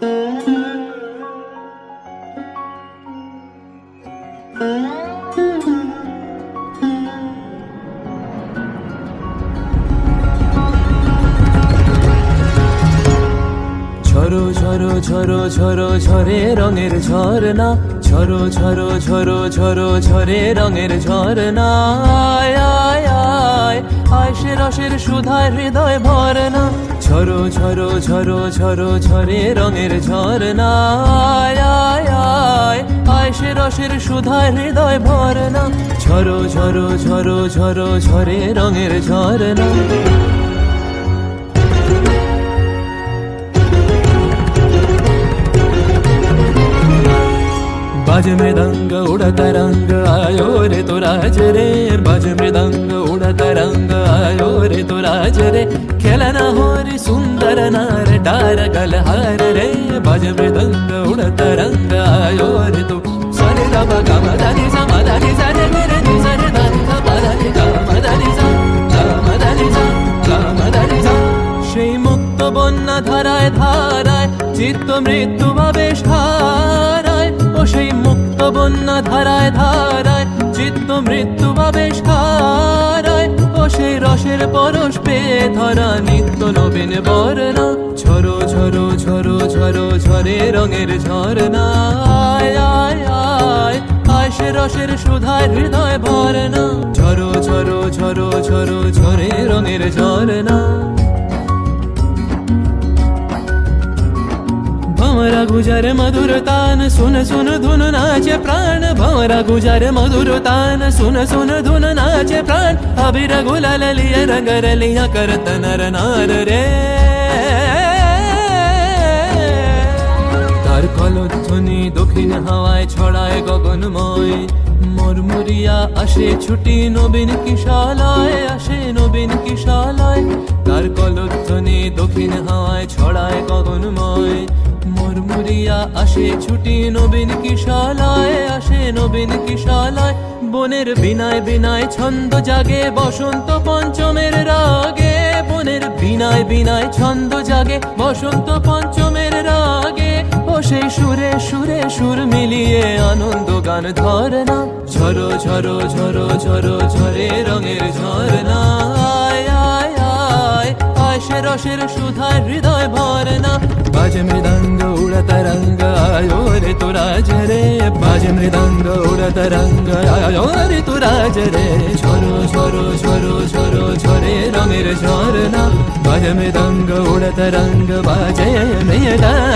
Música ঝরো ঝরো ঝরো ঝরো ঝরে রঙের ঝরনা ঝরো ঝরো ঝরো ঝরো ঝরে রঙের ঝরনা আয় আয় রসের সুধায় হৃদয় ভরনা ঝরো ঝরো ঝরো ঝরো ঝরে রঙের ঝরনা আয় আয় আয় সে রসের সুধায় হৃদয় ভরনা ঝরো ঝরো ঝরো ঝরো ঝরে রঙের ঝরনা बाज मृदंग उड़ता रंग आयो रे तो राज रे बाज मृदंग उड़ता रंग आयो रे तो राज रे खेलना हो रे सुंदर नार डार गलहार रे बाज मृदंग उड़ता रंग आयो रे तो सरे गा मा गा मा दा नि सा मा दा नि सा रे रे रे नि सा रे दा नि सा मा दा नि गा मा दा नि सा गा मा दा नि सा गा मा दा नि सा সেই মুক্ত বন্যা ধারায় ধারায় চিত্ত মৃত্যু ভাবে সারায় ও সেই মুক্ত বন্যা ধারায় ধারায়, চিত্ত মৃত্যু ভাবে সারায় ও সেই রসের পরশ পেয়ে ধরা নিত্য নবীন বর্ণা, ঝরো ঝরো ঝরো ঝরো, ঝরে রঙের ঝরনা আয় আয় আয় রসের সুধায় হৃদয় ভরনা ঝরো ঝরো ঝরো ঝরো भंवरा गुजर मधुर तान, सुन सुन, धुन नाचे प्राण। भंवरा गुजर मधुर तान, सुन सुन, धुन नाचे प्राण। अभी रघुला लिया, रंग रलिया करत नर नार रे। কলধ্বনি দক্ষিণ হাওয়ায় ছড়ায় গগনময়। মরমরিয়া আসে, ছুটি নবীন কিশালয় আসে, নবীন কিশালয়। তার কলধ্বনি দক্ষিণ হাওয়ায় ছড়ায় গগনময়। মরমরিয়া আসে, ছুটি নবীন কিশালয় আসে, নবীন কিশালয়। বনের বিনায় বিনায় ছন্দ জাগে, বসন্ত পঞ্চমের রাগে। বনের বিনায় বিনায় ছন্দ জাগে, বসন্ত পঞ্চমের রাগে। সেই সুরে সুরে সুর মিলিয়ে আনন্দ গান ধরনা। ঝরো ঝরো ঝরো ঝরো, ঝরে রঙের ঝরনা। আয় আয় আয় আয় সে রসের সুধায় হৃদয় ভরনা। বাজ মৃদঙ্গ উড়ত রঙ্গ আয়ো রে তো রাজ রে বাজ মৃদঙ্গ উড়ত রঙ্গ আয়ো রে তো রাজ রে ঝরো ঝরো ঝরো ঝরো, ঝরে রঙের ঝরনা। বাজ মৃদঙ্গ উড়ত রঙ্গ বাজে মৃদঙ্গ